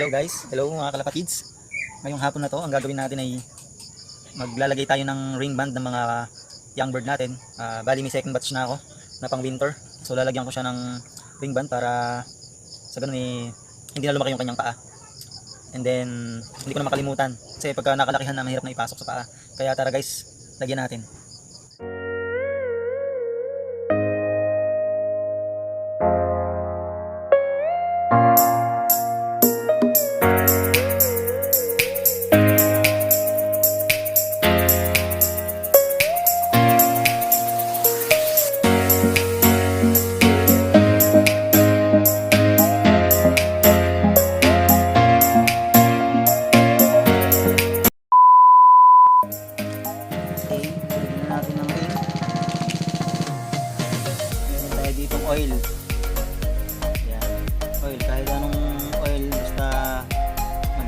Hello guys, hello mga kalapatids. Ngayong hapon na to, ang gagawin natin ay maglalagay tayo ng ring band ng mga young bird natin. Ah, bali may second batch na ako na pang winter. So lalagyan ko siya ng ring band para sa ganun eh, hindi na lumaki yung kanyang paa. And then, hindi ko na makalimutan. Kasi pagka nakalakihan na, mahirap na ipasok sa paa. Kaya tara guys, lagyan natin.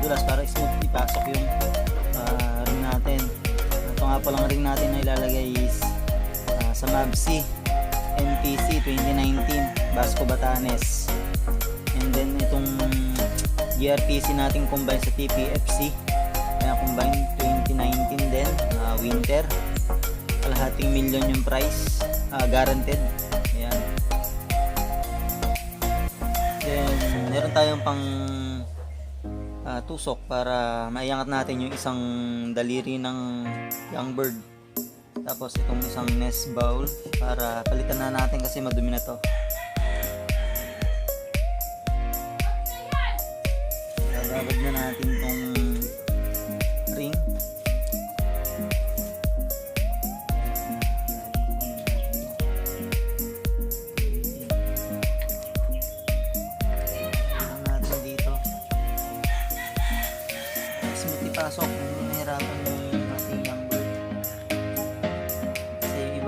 Madulas para smooth ipasok yung ah, ring natin. Ito nga palang ring natin na ilalagay is ah, sa Mabsi NPC 2019 Basco Batanes. And then itong GRPC natin combine sa TPFC kaya combine 2019 din, ah, winter. Kalahating million yung price, ah, guaranteed. Ayan. Then, meron tayong pang ah, tusok para maiangat natin yung isang daliri ng young bird. Tapos itong isang nest bowl para palitan na natin kasi madumi na to.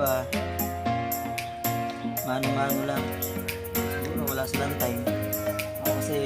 Iba, mano-mano lang. Siguro wala silang time. Ako kasi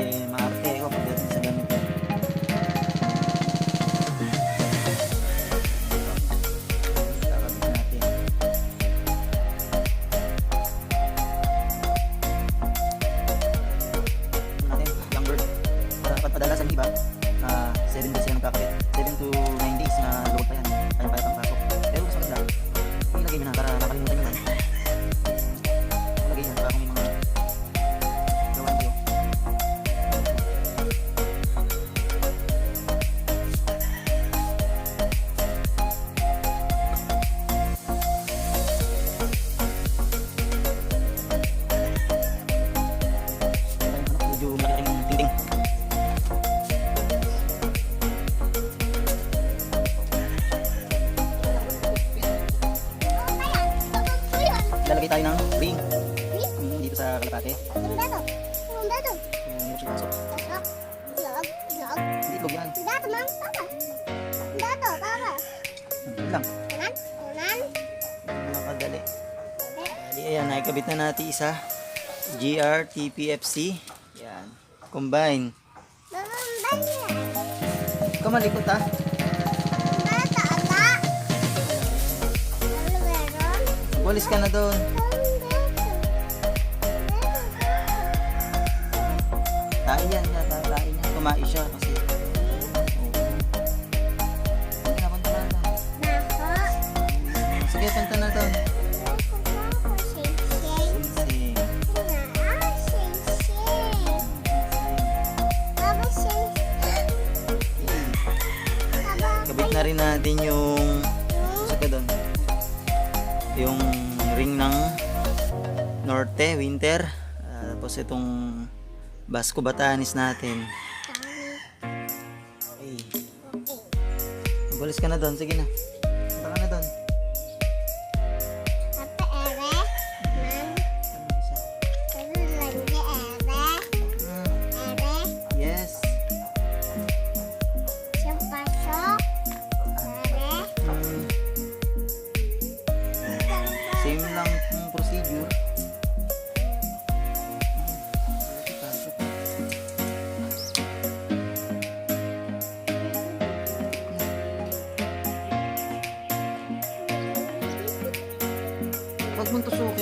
hirap siya pasok. Hindi itlog yan. Yun lang. Walang kadali. Bali, ayan, nakikabit na natin isa. GR TPFC. Yan. Combine. Ikaw malikot ha. Walis ka na doon. Tain yan. yan tain yan. Kumain siya kasi. Oo. Na, punta na doon. Sige, punta na doon. Sing. Kabit na rin natin yung ka doon. Yung ring ng Norte, Winter. Ah, tapos itong Basco Batanis natin. Okay. Magulis ka na doon. Sige na. Punta ka na doon. Hmm, Yes. Same lang yung procedure.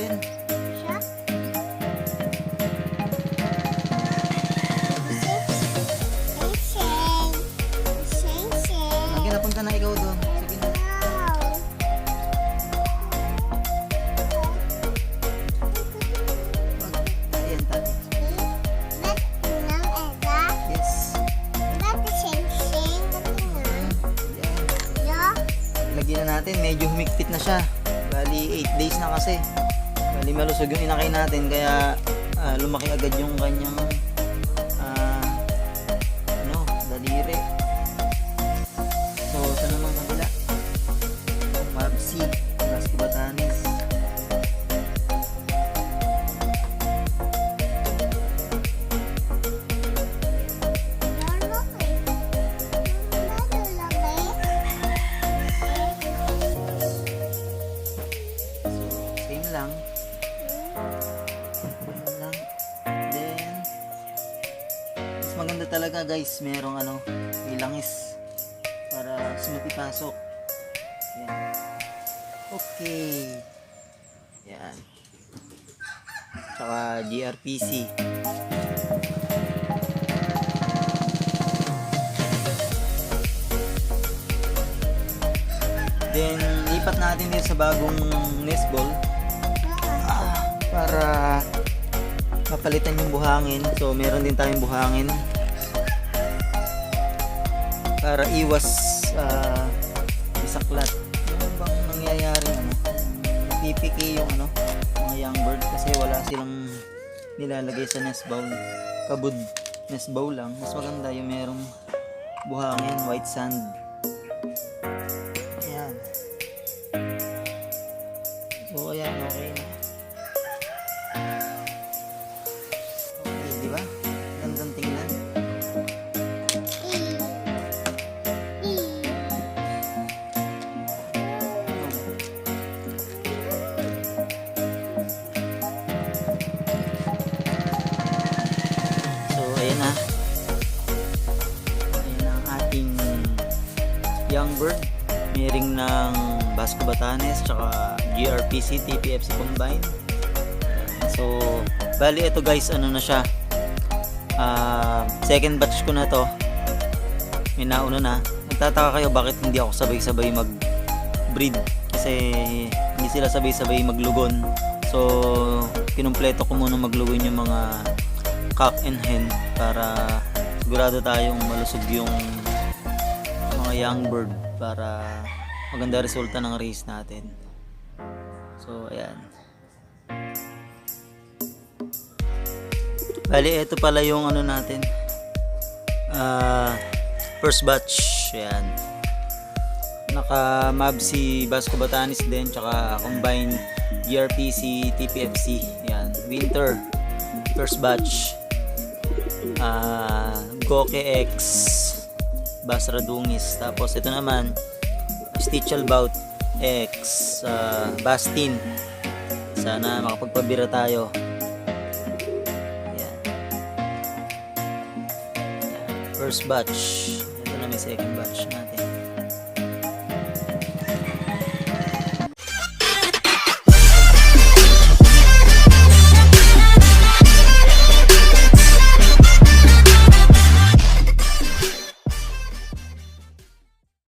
natin. Sige, napunta na ikaw doon. Sige na. Ayan, tati. Yes. Ayan. Lagyan na natin. Medyo humigpit na siya. Bali, 8 days na kasi. Bali malusog yung inakay natin kaya ah, lumaki agad yung kanyang talaga guys, merong ano, ilangis para smooth ipasok. Yan. Okay. Yan. Tsaka GRPC. Then, lipat natin din sa bagong nest ball ah, para mapalitan yung buhangin. So, meron din tayong buhangin para iwas ah, isaklat. Ano bang nangyayari ano? Pipiki yung ano, mga young bird kasi wala silang nilalagay sa nest bowl. Kabud nest bowl lang. Mas maganda yung merong buhangin, white sand. Ayan. So, ayan. Okay, May ring ng Basco Batanes tsaka GRPC TPFC combined. So, bali ito guys, ano na siya. Ah, second batch ko na to. May nauna na. Nagtataka kayo bakit hindi ako sabay-sabay mag-breed. Kasi hindi sila sabay-sabay maglugon. So, kinumpleto ko muna maglugon yung mga cock and hen para sigurado tayong malusog yung mga young bird para maganda resulta ng race natin. So, ayan. Bali, ito pala yung ano natin. Ah, first batch. Ayan. Naka mab si Basco Batanis din, tsaka combined GRPC, TPFC. Ayan. Winter. First batch. Ah, Goke X. Basra Dungis. Tapos ito naman, Stitchel Bout X. ah, Bastin. Sana makapagpabira tayo. Ayan. First batch. Ito na may second batch na.